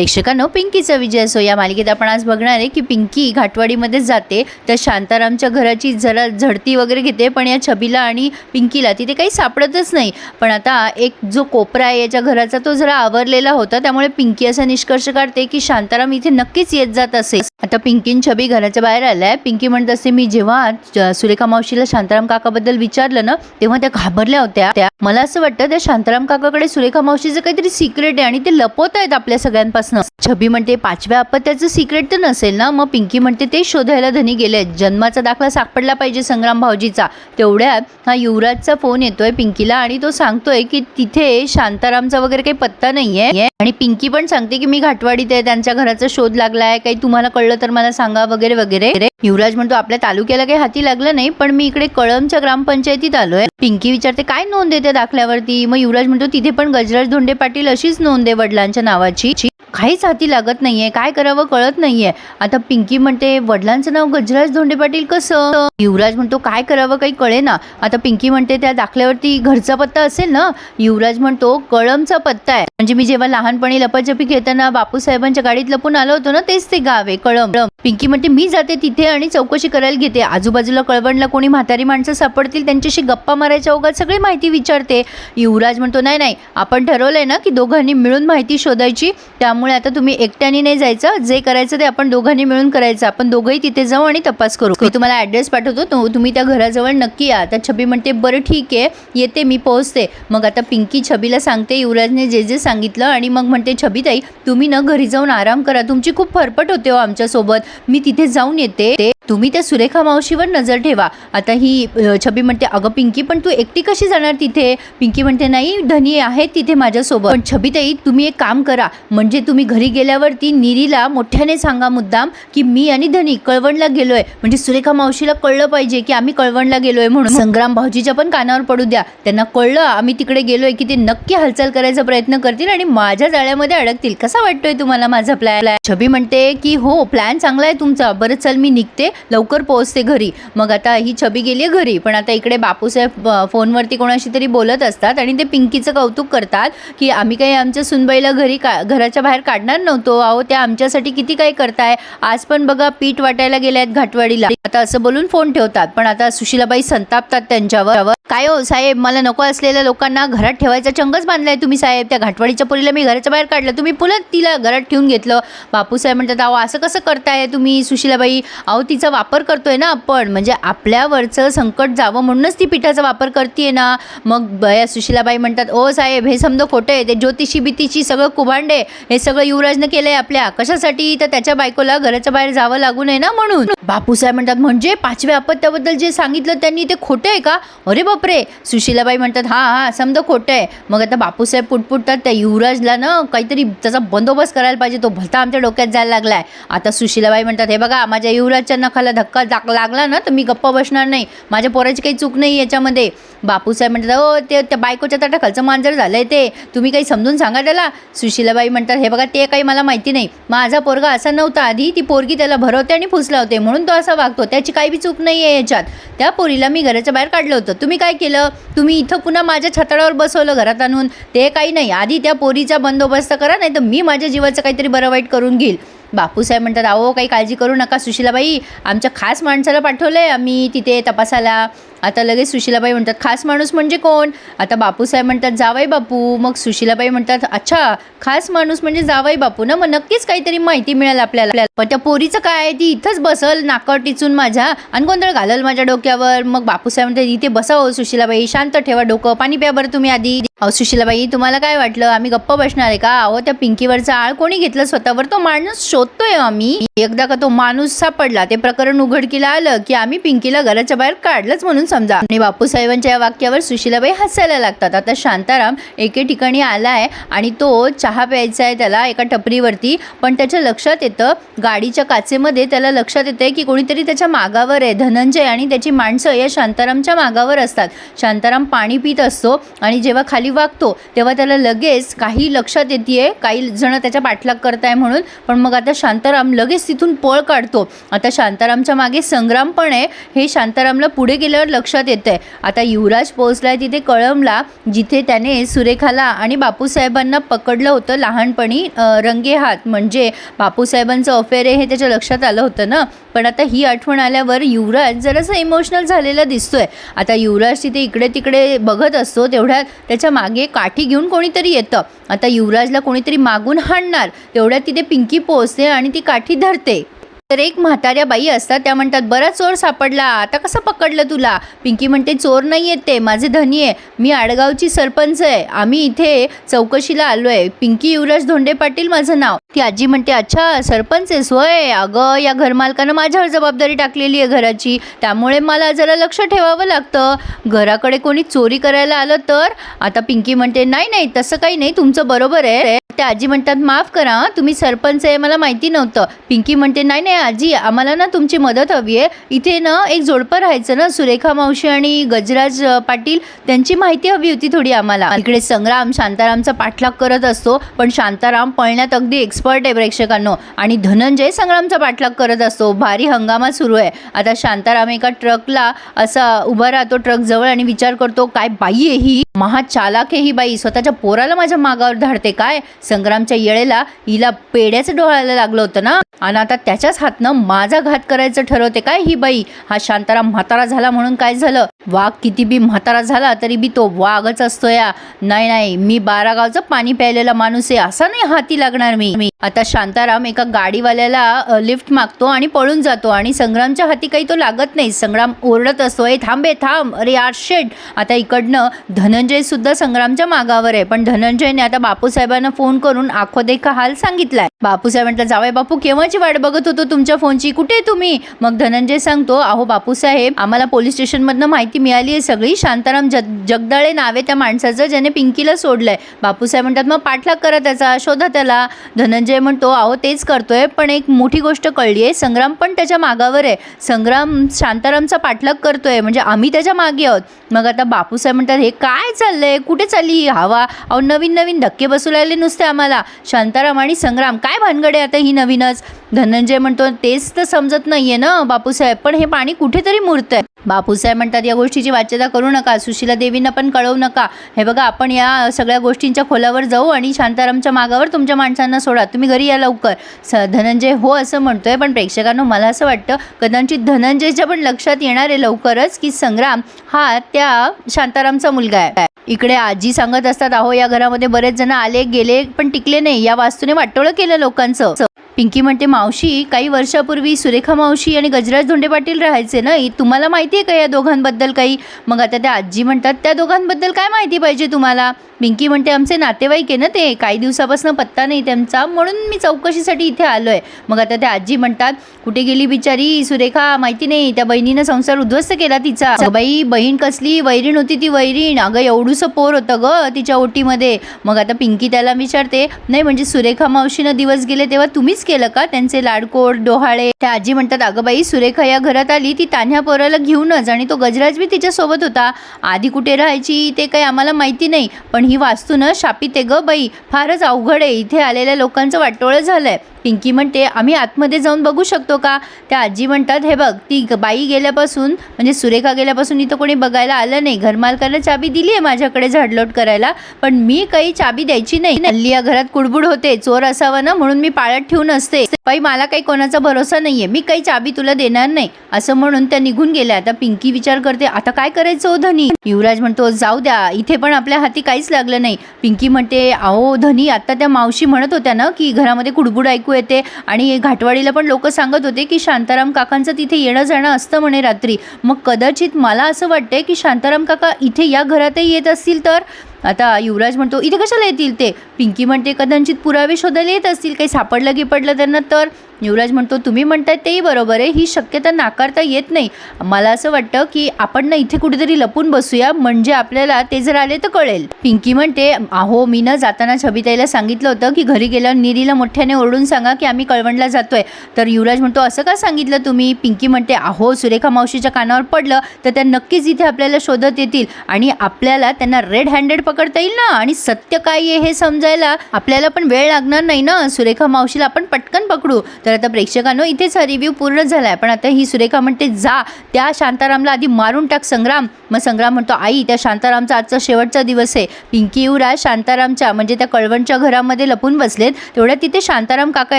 प्रेक्षकांनो पिंकीचा विजय असो या मालिकेत आपण आज बघणार आहे की पिंकी घाटवाडीमध्ये जाते. तर शांतारामच्या घराची जरा झडती वगैरे घेते पण या छबीला आणि पिंकीला तिथे काही सापडतच नाही. पण आता एक जो कोपरा आहे याच्या घराचा तो जरा आवरलेला होता त्यामुळे पिंकी असा निष्कर्ष काढते की शांताराम इथे नक्कीच येत जात असेल. आता पिंकीन छबी घराच्या बाहेर आलाय. पिंकी म्हणत असते मी जेव्हा सुरेखा मावशीला शांताराम काकाबद्दल विचारलं ना तेव्हा त्या घाबरल्या होत्या. त्या मला असं वाटतं त्या शांताराम काकाकडे सुरेखा मावशीचं काहीतरी सिक्रेट आहे आणि ते लपवत आहेत आपल्या सगळ्यांपासून. छबी म्हणते पाचव्या अपत्याचं सिक्रेट तर नसेल ना? मग पिंकी म्हणते ते शोधायला धनी गेले जन्माचा दाखला सापडला पाहिजे संग्राम भाऊजीचा. तेवढ्यात हा युवराजचा फोन येतोय पिंकीला आणि तो सांगतोय की तिथे शांतारामचा वगैरे काही पत्ता नाहीये. आणि पिंकी पण सांगते की मी घाटवाडीत आहे त्यांच्या घराचा शोध लागलाय काही तुम्हाला कळलं तर मला सांगा वगैरे वगैरे. युवराज म्हणतो आपल्या तालुक्याला काही हाती लागलं नाही पण मी इकडे कळमच्या ग्रामपंचायतीत आलोय. पिंकी विचारते काय नोंद आहे त्या दाखल्यावरती? मग युवराज म्हणतो तिथे पण गजराज धोंडे पाटील अशीच नोंद आहे वडिलांच्या नावाची. काहीच हाती लागत नाहीये. काय करावं कळत नाहीये. आता पिंकी म्हणते वडिलांचं नाव गजराज धोंडे पाटील कसं? युवराज म्हणतो काय करावं काही कळे ना आता पिंकी म्हणते त्या दाखल्यावरती घरचा पत्ता असेल ना? युवराज म्हणतो कळमचा पत्ता आहे. म्हणजे मी जेव्हा लहानपणी लपाछपी खेळताना बापूसाहेबांच्या गाडीत लपून आलो होतो ना तेच ते गाव आहे कळम. पिंकी म्हणते मी जाते तिथे आणि चौकशी करायला घेते. आजूबाजूला कळवणला कोणी म्हातारी माणसं सापडतील त्यांच्याशी गप्पा मारायच्या ओघात सगळी माहिती विचारते. युवराज म्हणतो नाही नाही आपण ठरवलंय ना की दोघांनी मिळून माहिती शोधायची त्यामुळे आता तुम्ही एकट्याने नाही जायचं. जे करायचं ते आपण दोघांनी मिळून करायचं. आपण दोघंही तिथे जाऊ आणि तपास करू. मी तुम्हाला ॲड्रेस पाठवतो. तो तुम्ही त्या घराजवळ नक्की या. तर छबी म्हणते बरं ठीक आहे. येते मी पोहोचते. मग आता पिंकी छबीला सांगते युवराजने जे जे सांगितलं आणि मग म्हणते छबीताई तुम्ही ना घरी जाऊन आराम करा. तुमची खूप फरफट होते हो आमच्यासोबत. मी तिथे जाऊन येते. तुम्ही त्या सुरेखा मावशीवर नजर ठेवा. आता ही छबी म्हणते अगं पिंकी पण तू एकटी कशी जाणार तिथे? पिंकी म्हणते नाही धनी आहे तिथे माझ्यासोबत. पण छबीताई तुम्ही एक काम करा. म्हणजे तुम्ही घरी गेल्यावरती निरीला मोठ्याने सांगा मुद्दाम की मी आणि धनी कळवणला गेलोय. म्हणजे सुरेखा मावशीला कळलं पाहिजे की आम्ही कळवणला गेलोय म्हणून. संग्राम भाऊजीच्या पण कानावर पडू द्या. त्यांना कळलं आम्ही तिकडे गेलोय की ते नक्की हालचाल करायचा प्रयत्न करतील आणि माझ्या जाळ्यामध्ये अडकतील. कसा वाटतोय तुम्हाला माझा प्लॅन? छबी म्हणते की हो प्लॅन चांगला आहे तुमचा. बरं चल मी निघते. लवकर पोहोचते घरी. मग आता ही छबी गेली आहे घरी पण आता इकडे बापूसाहेब फोनवरती कोणाशी तरी बोलत असतात आणि ते पिंकीचं कौतुक करतात की आम्ही काही आमच्या सुनबाईला घरी का घराच्या बाहेर काढणार नव्हतो. अहो त्या आमच्यासाठी किती काय करताय. आज पण बघा पीठ वाटायला गेल्या आहेत घाटवाडीला. आता असं बोलून फोन ठेवतात. पण आता सुशीलाबाई संतापतात त्यांच्यावर. काय हो साहेब मला नको असलेल्या लोकांना घरात ठेवायचा चंगच बांधलाय तुम्ही साहेब. त्या घाटवाडीच्या पोरीला मी घराच्या बाहेर काढलं. तुम्ही पुन्हा तिला घरात ठेवून घेतलं. बापूसाहेब म्हणतात अहो असं कसं करताय तुम्ही सुशीलाबाई? अहो तिचा वापर करतोय ना आपण म्हणजे आपल्यावरचं संकट जावं म्हणूनच ती पिठाचा वापर करते ना. मग बया सुशीलाबाई म्हणतात ओ साहेब हे समजा खोटं आहे ते ज्योतिषी बितीशी सगळं कुभांडे हे सगळं युवराजनं केलंय आपल्या कशासाठी? तर त्याच्या बायकोला घराच्या बाहेर जावं लागू नये ना म्हणून. बापूसाहेब म्हणतात म्हणजे पाचव्या अपत्याबद्दल जे सांगितलं त्यांनी ते खोटं आहे का? अरे बापरे सुशीलाबाई म्हणतात हां हां समजा खोटं आहे. मग आता बापूसाहेब पुटपुटतात त्या युवराजला ना काहीतरी त्याचा बंदोबस्त करायला पाहिजे तो भलता आमच्या डोक्यात जायला लागलाय. आता सुशीलाबाई म्हणतात हे बघा माझ्या युवराजच्या नखाला धक्का लाग- लागला ना तर मी गप्प बसणार नाही. माझ्या पोराची काही चूक नाही याच्यामध्ये. बापूसाहेब म्हणतात हो ते त्या बायकोच्या ताटाखालचं मांजर झालं आहे ते. तुम्ही काही समजून सांगा त्याला. सुशीलाबाई म्हणतात हे बघा ते काही मला माहिती नाही. माझा पोरगा असा नव्हता आधी. ती पोरगी त्याला भरवते आणि फुसला होते. म्हणून तो असा वागतो. त्याची काही बी चूक नाही आहे याच्यात. त्या पोरीला मी घराच्या बाहेर काढलं होतं. तुम्ही काय केलं? तुम्ही इथं पुन्हा माझ्या छताडावर बसवलं घरात आणून. ते काही नाही. आधी त्या पोरीचा बंदोबस्त करा नाही तर मी माझ्या जीवाचं काहीतरी बरं वाईट करून घेईल. बापूसाहेब म्हणतात अहो काही काळजी करू नका सुशीलाबाई. आमच्या खास माणसाला पाठवलं आहे आम्ही तिथे तपासाला आता लगेच सुशीलाबाई म्हणतात खास माणूस म्हणजे कोण? आता बापूसाहेब म्हणतात जावाई बापू. मग सुशीलाबाई म्हणतात अच्छा खास माणूस म्हणजे जावाई बापू ना? मग नक्कीच काहीतरी माहिती मिळेल आपल्याला. पण त्या पोरीचं काय आहे? ती इथंच बसल नाकर टिचून माझ्या आणि गोंधळ घालल माझ्या डोक्यावर. मग बापूसाहेब म्हणतात इथे बसावं सुशिलाबाई हो सुशीलाबाई शांत ठेवा डोकं पाणी प्या बरं तुम्ही आधी. अहो सुशीलाबाई तुम्हाला काय वाटलं? आम्ही गप्प बसणार आहे का? अहो त्या पिंकीवरचा आळ कोणी घेतलं स्वतःवर? तो माणूस शोधतोय हो आम्ही. एकदा का तो माणूस सापडला ते प्रकरण उघडकीला आलं की आम्ही पिंकीला घराच्या बाहेर काढलंच म्हणून समजा. आणि बापूसाहेबांच्या या वाक्यावर सुशीलाबाई हसायला लागतात. आता शांताराम एके ठिकाणी आलाय आणि तो चहा प्यायचा आहे त्याला एका टपरीवरती पण त्याच्या लक्षात येतं गाडीच्या काचेमध्ये त्याला लक्षात येतं की कोणीतरी त्याच्या मागावर आहे. धनंजय आणि त्याची माणसं या शांतारामच्या मागावर असतात. शांताराम पाणी पित असतो आणि जेव्हा खाली वागतो तेव्हा त्याला लगेच काही लक्षात येते काही जण त्याच्या पाठलाग करताय म्हणून. पण मग आता शांताराम लगेच तिथून पळ काढतो. आता शांतारामच्या मागे संग्राम पण आहे. हे शांतारामला पुढे गेल्यावर लक्षात येतंय. आता युवराज पोहोचलाय तिथे कळमला जिथे त्याने सुरेखाला आणि बापूसाहेबांना पकडलं होतं लहानपणी रंगे हात. म्हणजे बापूसाहेबांचं अफेअर आहे हे त्याच्या लक्षात आलं होतं ना? पण आता ही आठवण आल्यावर युवराज जरासा इमोशनल झालेला दिसतोय. आता युवराज तिथे इकडे तिकडे बघत असतो तेवढ्यात त्याच्यामागे काठी घेऊन कोणीतरी येतं. आता युवराजला कोणीतरी मागून हाणणार. तेवढ्यात तिथे पिंकी पोहोचते आणि ती काठी धरते. तर एक म्हाताऱ्या बाई असतात त्या म्हणतात बरा चोर सापडला आता कसं पकडलं तुला? पिंकी म्हणते चोर नाही आहेत ते माझे धनी आहे मी आडगावची सरपंच आहे आम्ही इथे चौकशीला आलो आहे पिंकी युवराज धोंडे पाटील माझं नाव. ती आजी म्हणते अच्छा सरपंच आहेस होय. अगं या घरमालकानं माझ्यावर जबाबदारी टाकलेली आहे घराची. त्यामुळे मला जरा लक्ष ठेवावं लागतं. घराकडे कोणी चोरी करायला आलं तर? आता पिंकी म्हणते नाही नाही तसं काही नाही. तुमचं बरोबर आहे. त्या आजी म्हणतात माफ करा तुम्ही सरपंच आहे मला माहिती नव्हतं. पिंकी म्हणते नाही नाही आजी आम्हाला ना तुमची मदत हवी आहे. इथे ना एक जोडपं राहायचं ना सुरेखा मावशी आणि गजराज पाटील त्यांची माहिती हवी होती थोडी आम्हाला. इकडे संग्राम शांतारामचा पाठलाग करत असतो पण शांताराम पळण्यात अगदी एक्स एक्सपर्ट आहे प्रेक्षकांनो. आणि धनंजय संग्रामचा पाठलाग करत असतो. भारी हंगामा सुरू आहे. आता शांताराम एका ट्रकला असा उभा राहतो ट्रक जवळ आणि विचार करतो काय बाई आहे ही? महाचालाक आहे ही बाई. स्वतःच्या पोराला माझ्या मागावर धाडते काय? संग्रामच्या येळेला हिला पेड्याचं डोळायला लागलं होतं ना? आणि आता त्याच्याच हातनं माझा घात करायचं ठरवते काय ही बाई? हा शांताराम म्हातारा झाला म्हणून काय झालं? वाघ किती बी म्हातारा झाला तरी बी तो वाघच असतो या नाही नाही मी बारा गावचं पाणी प्यायलेला माणूस आहे. असा नाही हाती लागणार मी मी. आता शांताराम एका गाडीवाल्याला लिफ्ट मागतो आणि पळून जातो आणि संग्रामच्या हाती काही तो लागत नाही. संग्राम ओरडत असतो ए थांबे थांब अरे यार शेट आता इकडनं धनंजय सुद्धा संग्रामच्या मागावर आहे. पण धनंजयने आता बापूसाहेबांना फोन करून आखोदेखा हाल सांगितलाय. बापूसाहेब म्हटलं जावय बापू केव्हाची वाट बघत होतो तुमच्या फोनची? कुठे आहे तुम्ही? मग धनंजय सांगतो अहो बापूसाहेब आम्हाला पोलीस स्टेशनमधनं माहिती मिळाली आहे सगळी. शांताराम जग जगदाळे नावे त्या माणसाचं ज्याने पिंकीला सोडलंय. बापूसाहेब म्हणतात मग पाठलाग करा त्याचा शोधा त्याला. धनंजय म्हणतो अहो तेच करतोय पण एक मोठी गोष्ट कळली आहे. संग्राम पण त्याच्या मागावर आहे. संग्राम शांतारामचा पाठलाग करतोय म्हणजे आम्ही त्याच्यामागे आहोत. मग आता बापूसाहेब म्हणतात हे काय चाललंय? कुठे चालली ही हवा? अहो नवीन नवीन धक्के बसू लागले नुसते आम्हाला. शांताराम आणि संग्राम काय भानगड आहे आता ही नवीनच? धनंजय म्हणतो तेच तर समजत नाहीये ना बापूसाहेब. पण हे पाणी कुठेतरी मुरतंय. बापूसाहेब म्हणतात या गोष्टीची वाच्यता करू नका. सुशीला देवींना पण कळवू नका. हे बघा आपण या सगळ्या गोष्टींच्या खोलावर जाऊ आणि शांतारामच्या मागावर तुमच्या माणसांना सोडा. तुम्ही घरी या लवकर. स धनंजय हो असं म्हणतोय पण प्रेक्षकांनो मला असं वाटतं कदाचित धनंजयच्या पण लक्षात येणार आहे लवकरच की संग्राम हा त्या शांतारामचा मुलगा आहे. इकडे आजी सांगत असतात अहो या घरामध्ये बरेच जण आले गेले पण टिकले नाही. या वास्तूने वाटोळं केलं लोकांचं. पिंकी म्हणते मावशी काही वर्षापूर्वी सुरेखा मावशी आणि गजराज धोंडे पाटील राहायचे ना तुम्हाला माहिती आहे का या दोघांबद्दल काही? मग आता त्या आजी म्हणतात त्या दोघांबद्दल काय माहिती पाहिजे तुम्हाला? पिंकी म्हणते आमचे नातेवाईक आहे ना ते काही दिवसापासून पत्ता नाही त्यांचा म्हणून मी चौकशीसाठी इथे आलो आहे मग आता त्या आजी म्हणतात कुठे गेली बिचारी? सुरेखा माहिती नाही. त्या बहिणीनं संसार उद्ध्वस्त केला तिचा. बाई बहीण कसली? वैरीण होती ती वैरीण. अगं एवढूसं पोर होतं ग तिच्या ओटीमध्ये. मग आता पिंकी त्याला विचारते नाही म्हणजे सुरेखा मावशीनं दिवस गेले तेव्हा तुम्हीच केलं का? त्यांचे लाडकोड डोहाळे त्या आजी म्हणतात अगं बाई सुरेखा या घरात आली ती तान्ह्या पोराला घेऊनच आणि तो गजराज बी तिच्यासोबत होता. आधी कुठे राहायची ते काही आम्हाला माहिती नाही पण ही वास्तू ना शापित आहे ग बाई. फारच अवघड आहे. इथे आलेल्या लोकांचं वाटोळं झालंय. पिंकी म्हणते आम्ही आतमध्ये जाऊन बघू शकतो का? त्या आजी म्हणतात हे बघ ती बाई गेल्यापासून म्हणजे सुरेखा गेल्यापासून इथं कोणी बघायला आलं नाही. घरमालकाला चाबी दिली आहे माझ्याकडे झाडलोट करायला पण मी काही चाबी द्यायची नाही. हल्ली या घरात कुडबुड होते चोर असावा ना म्हणून मी पाळत ठेवून असते. बाई मला काही कोणाचा भरोसा नाही आहे मी काही चाबी तुला देणार नाही. असं म्हणून त्या निघून गेल्या. आता पिंकी विचार करते आता काय करायचं हो धनी? युवराज म्हणतो जाऊ द्या. इथे पण आपल्या हाती काहीच लागलं नाही. पिंकी म्हणते अहो धनी आता त्या मावशी म्हणत होत्या ना की घरामध्ये कुडबुड ऐकू येते आणि घाटवाडीला पण लोक सांगत होते की शांताराम काकांचं तिथे येणं जाणं असतं म्हणे रात्री. मग कदाचित मला असं वाटतंय की शांताराम काका इथे या घरातही येत असतील तर? आता युवराज म्हणतो इथे कशाला येतील ते? पिंकी म्हणते कदाचित पुरावे शोधायला येत असतील काही सापडलं गिपडलं त्यांना तर युवराज म्हणतो तुम्ही म्हणताय तेही बरोबर आहे. ही शक्यता नाकारता येत नाही. मला असं वाटतं की आपण ना इथे कुठेतरी लपून बसूया. म्हणजे आपल्याला ते जर आले तर कळेल. पिंकी म्हणते अहो मी ना जाताना छबिताईला सांगितलं होतं की घरी गेल्यावर निरीला मोठ्याने ओरडून सांगा की आम्ही कळवणला जातोय. तर युवराज म्हणतो असं का सांगितलं तुम्ही? पिंकी म्हणते अहो सुरेखा मावशीच्या कानावर पडलं तर त्या नक्कीच इथे आपल्याला शोधत येतील आणि आपल्याला त्यांना रेड हँडेड पकडता येईल ना? आणि सत्य काय आहे हे समजायला आपल्याला पण वेळ लागणार नाही ना? सुरेखा मावशीला आपण पटकन पकडू. तर तर आता प्रेक्षकांनो इथेच हा रिव्ह्यू पूर्ण झाला आहे पण आता ही सुरेखा म्हणते जा. त्या शांतारामला आधी मारून टाक संग्राम. मग संग्राम म्हणतो आई त्या शांतारामचा आजचा शेवटचा दिवस आहे. पिंकी युवराज शांतारामच्या म्हणजे त्या कळवणच्या घरामध्ये लपून बसलेत. तेवढ्या तिथे शांताराम काका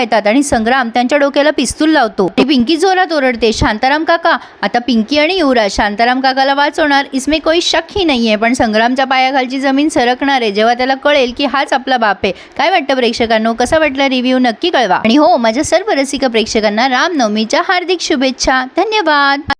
येतात आणि संग्राम त्यांच्या डोक्याला पिस्तूल लावतो. ती पिंकी जोरात ओरडते शांताराम काका आता पिंकी आणि युवराज शांताराम काकाला वाचवणार इसमे कोई शक ही नाही आहे पण संग्रामच्या पायाखालची जमीन सरकणार आहे. जेव्हा त्याला कळेल की हाच आपला बाप आहे. काय वाटतं प्रेक्षकांनो? कसा वाटला रिव्ह्यू नक्की कळवा. आणि हो माझ्या सर्व रसिक प्रेक्षकांना रामनवमीच्या हार्दिक शुभेच्छा. धन्यवाद.